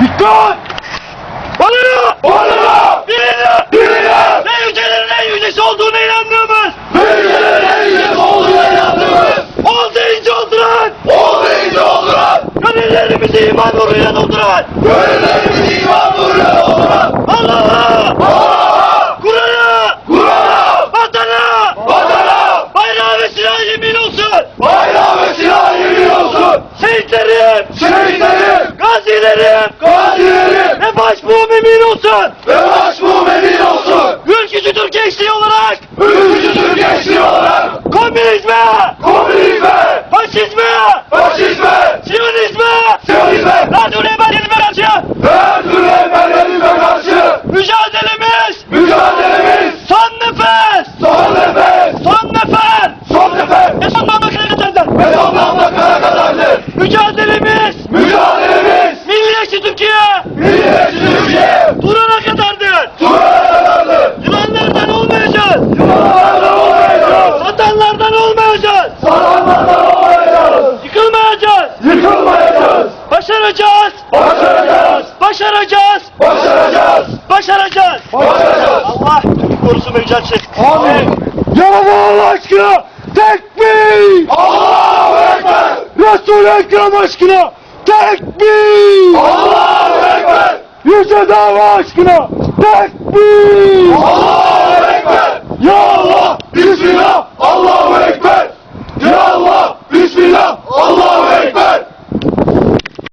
Dikkat! Onlara! Onlara! Birine! Birine! Ne yücelerin en yücesi olduğuna inandığımız! Büyüklerin en yücesi olduğuna inandığımız! Ol deyince olduran! Ol deyince olduran! Gönüllerimizi iman nuruyla dolduran! Gönüllerimizi Gazilerim! Gazilerim! Ve başbuğum emin olsun! Ve başbuğum emin olsun! Ülkücü Türk gençliği olarak! Ülkücü Türk gençliği olarak! Komünizme! Komünizme! Faşizme! Faşizme! Başaracağız! Başaracağız! Başaracağız! Başaracağız! Başaracağız! Allah korusun ve yücelsin. Amin! Yalan Allah aşkına! Tekbir! Allahu Ekber! Resul-i Ekrem aşkına! Tekbir! Allahu Ekber! Yüce dava aşkına! Tekbir!